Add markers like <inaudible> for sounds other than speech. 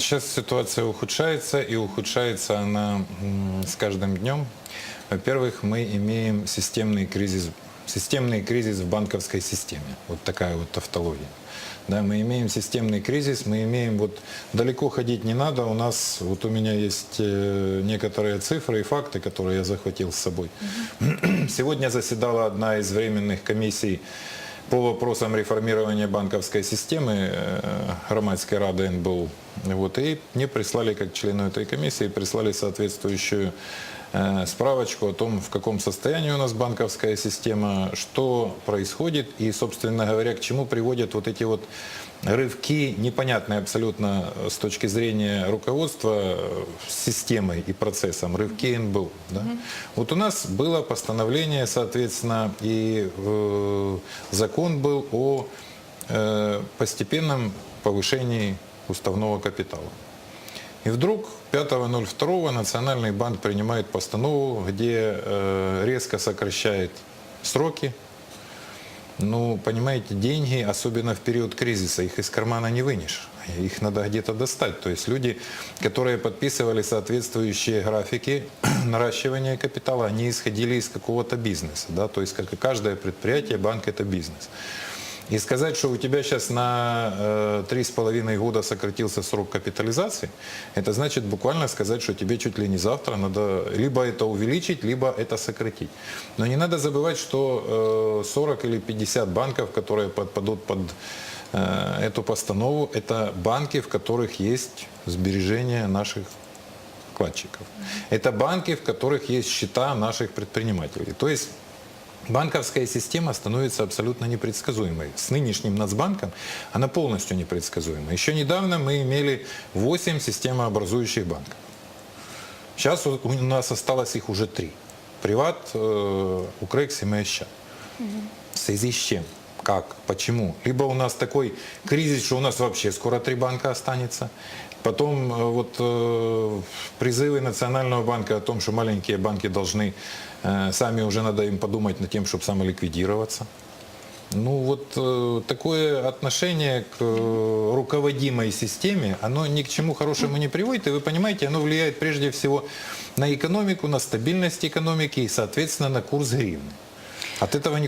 Сейчас ситуация ухудшается, и ухудшается она с каждым днем. Во-первых, мы имеем системный кризис, системный кризис в банковской системе. Вот такая вот тавтология. Да, мы имеем системный кризис, мы имеем вот далеко ходить не надо. У нас вот у меня есть э, некоторые цифры и факты, которые я захватил с собой. Сегодня заседала одна из временных комиссий по вопросам реформирования банковской системы э, Громадской Рады НБУ. Вот, и мне прислали, как члену этой комиссии, прислали соответствующую справочку о том, в каком состоянии у нас банковская система, что происходит и, собственно говоря, к чему приводят вот эти вот рывки, непонятные абсолютно с точки зрения руководства э, системой и процессом, рывки НБУ. Да? Вот у нас было постановление, соответственно, и э, закон был о э, постепенном повышении уставного капитала. И вдруг 5.02 Национальный банк принимает постанову, где э, резко сокращает сроки. Ну, понимаете, деньги, особенно в период кризиса, их из кармана не вынешь. Их надо где-то достать. То есть люди, которые подписывали соответствующие графики <clears throat> наращивания капитала, они исходили из какого-то бизнеса. Да? То есть, как и каждое предприятие, банк – это бизнес. И сказать, что у тебя сейчас на э, три с половиной года сократился срок капитализации, это значит буквально сказать, что тебе чуть ли не завтра надо либо это увеличить, либо это сократить. Но не надо забывать, что э, 40 или 50 банков, которые подпадут под э, эту постанову, это банки, в которых есть сбережения наших вкладчиков. Это банки, в которых есть счета наших предпринимателей. То есть банковская система становится абсолютно непредсказуемой. С нынешним Нацбанком она полностью непредсказуема. Еще недавно мы имели 8 системообразующих банков. Сейчас у нас осталось их уже три. Приват, э, Укрекс и МСЧ. В связи с чем? Как? Почему? Либо у нас такой кризис, что у нас вообще скоро три банка останется. Потом э, вот э, призывы Национального банка о том, что маленькие банки должны, э, сами уже надо им подумать над тем, чтобы самоликвидироваться. Ну вот такое отношение к руководимой системе, оно ни к чему хорошему не приводит, и вы понимаете, оно влияет прежде всего на экономику, на стабильность экономики и, соответственно, на курс гривны. От этого